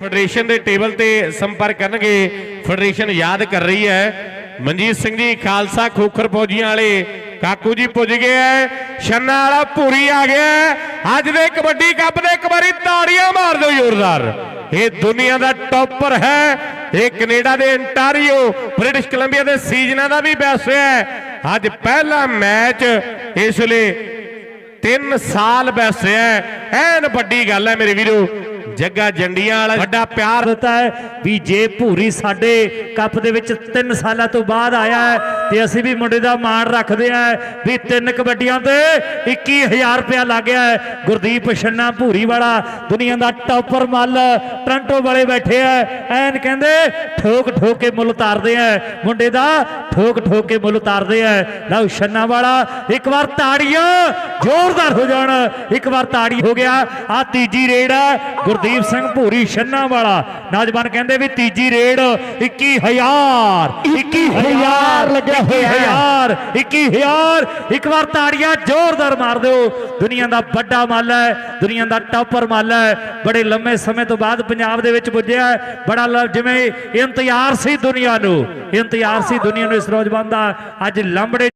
Federation ਦੇ table ਤੇ ਸੰਪਰਕ ਕਰਨਗੇ। ਫੈਡਰੇਸ਼ਨ ਯਾਦ ਕਰ ਰਹੀ ਹੈ। ਮਨਜੀਤ ਸਿੰਘ ਜੀ, ਖਾਲਸਾ ਖੋਖਰ ਫੌਜੀਆਂ ਵਾਲੇ, ਕਾਕੂ ਜੀ ਪੁੱਜ ਗਏ ਐ। ਛੰਨਾ ਵਾਲਾ ਪੂਰੀ ਆ ਗਿਆ ਅੱਜ ਦੇ ਕਬੱਡੀ ਕੱਪ ਦੇ ਇੱਕ ਵਾਰੀ ਤਾੜੀਆਂ ਮਾਰ ਦਿਓ ਜ਼ੋਰਦਾਰ। ਇਹ ਦੁਨੀਆ ਦਾ ਟੌਪਰ ਹੈ। ਇਹ ਕੈਨੇਡਾ ਦੇ ਅੰਟਾਰੀਓ, ਬ੍ਰਿਟਿਸ਼ ਕੋਲੰਬੀਆ ਦੇ ਸੀਜ਼ਨਾਂ ਦਾ ਵੀ ਬੈਸ ਹੈ ਅੱਜ ਪਹਿਲਾ ਮੈਚ ਇਸ ਲਈ 3 ਸਾਲ ਬੈਸਿਆ ਐਨ ਵੱਡੀ ਗੱਲ ਹੈ ਮੇਰੇ ਵੀਰੋ। ਜੱਗਾ ਜੰਡੀਆਂ ਵਾਲਾ ਵੱਡਾ ਪਿਆਰ ਦਿੱਤਾ ਹੈ ਵੀ ਜੇ ਭੂਰੀ ਸਾਡੇ ਕੱਪ ਦੇ ਵਿੱਚ 3 ਸਾਲਾਂ ਤੋਂ ਬਾਅਦ ਆਇਆ ਹੈ ਤੇ ਅਸੀਂ ਵੀ ਮੁੰਡੇ ਦਾ ਮਾਣ ਰੱਖਦੇ ਆ ਵੀ ਤਿੰਨ ਕਬੱਡੀਆਂ ਤੇ 21000 ਰੁਪਇਆ ਲੱਗ ਗੁਰਦੀਪ ਛੰਨਾ ਭੂਰੀ ਵਾਲਾ, ਦੁਨੀਆ ਦਾ ਟੌਪਰ ਮੱਲ ਟ੍ਰਾਂਟੋ ਵਾਲੇ ਬੈਠੇ ਆ। ਐਨ ਕਹਿੰਦੇ ਠੋਕ ਠੋਕ ਕੇ ਮੁੱਲ ਉਤਾਰਦੇ ਆ। ਮੁੰਡੇ ਦਾ ਠੋਕ ਠੋਕ ਕੇ ਮੁੱਲ ਉਤਾਰਦੇ ਆ। ਲਓ ਛੰਨਾ ਵਾਲਾ, ਇੱਕ ਵਾਰ ਤਾੜੀਆਂ ਜ਼ੋਰਦਾਰ ਹੋ ਜਾਣ। ਇੱਕ ਵਾਰ ਤਾੜੀ ਹੋ ਗਿਆ। ਆ ਤੀਜੀ ਰੇਡ ਹੈ ਗੁਰਦੀਪ ਸਿੰਘ ਭੂਰੀ ਛੰਨਾ ਵਾਲਾ। ਨੌਜਵਾਨ ਕਹਿੰਦੇ ਵੀ ਤੀਜੀ ਰੇਡ 21000 21000 ਲੱਗਿਆ ਹੋਇਆ 21000 ਇੱਕ ਵਾਰ ਤਾੜੀਆਂ ਜ਼ੋਰਦਾਰ ਮਾਰ ਦਿਓ। ਦੁਨੀਆ ਦਾ ਵੱਡਾ ਮੱਲ ਹੈ ਦੁਨੀਆ ਦਾ ਟੌਪਰ ਮੱਲ ਹੈ। ਬੜੇ ਲੰਮੇ ਸਮੇਂ ਤੋਂ ਬਾਅਦ ਪੰਜਾਬ ਦੇ ਵਿੱਚ ਪੁੱਜਿਆ। ਬੜਾ ਜਿਵੇਂ ਇੰਤਜ਼ਾਰ ਸੀ ਦੁਨੀਆ ਨੂੰ ਇੰਤਜ਼ਾਰ ਸੀ ਦੁਨੀਆ ਨੂੰ ਇਸ ਨੌਜਵਾਨ ਦਾ ਅੱਜ ਲੰਬੜੇ